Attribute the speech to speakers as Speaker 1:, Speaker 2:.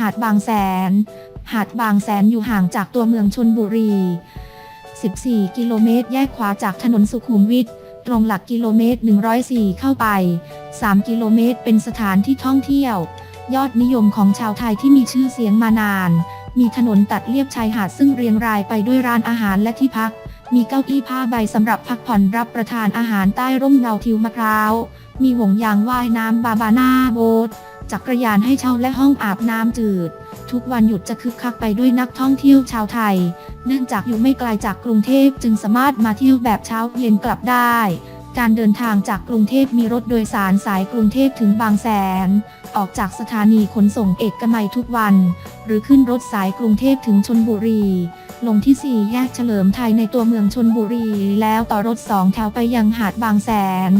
Speaker 1: หาดบางแสน หาดบางแสนอยู่ห่างจากตัวเมืองชนบุรี 14 กิโลเมตร แยกขวาจากถนนสุขุมวิท ตรงหลักกิโลเมตร 104 เข้าไป 3 กิโลเมตร เป็นสถานที่ท่องเที่ยว ยอดนิยมของชาวไทยที่มีชื่อเสียงมานาน มีถนนตัดเลียบชายหาดซึ่งเรียงรายไปด้วยร้านอาหารและที่พัก มีเก้าอี้ผ้าใบสำหรับพักผ่อนรับประทานอาหารใต้ร่มเงาทิวมะพร้าว มีห่วงยางว่ายน้ำบาบาน่าโบ๊ทจักรยานให้เช่าและห้องอาบน้ำจืด ทุกวันหยุดจะคึกคักไปด้วยนักท่องเที่ยวชาวไทย เนื่องจากอยู่ไม่ไกลจากกรุงเทพจึงสามารถมาเที่ยวแบบเช้าเย็นกลับได้ การเดินทางจากกรุงเทพมีรถโดยสารสายกรุงเทพถึงบางแสน ออกจากสถานีขนส่งเอกมัยทุกวัน หรือขึ้นรถสายกรุงเทพถึงชนบุรี ลงที่ 4 แยกเฉลิมไทยในตัวเมืองชนบุรี แล้วต่อรถสองแถวไปยังหาดบางแสน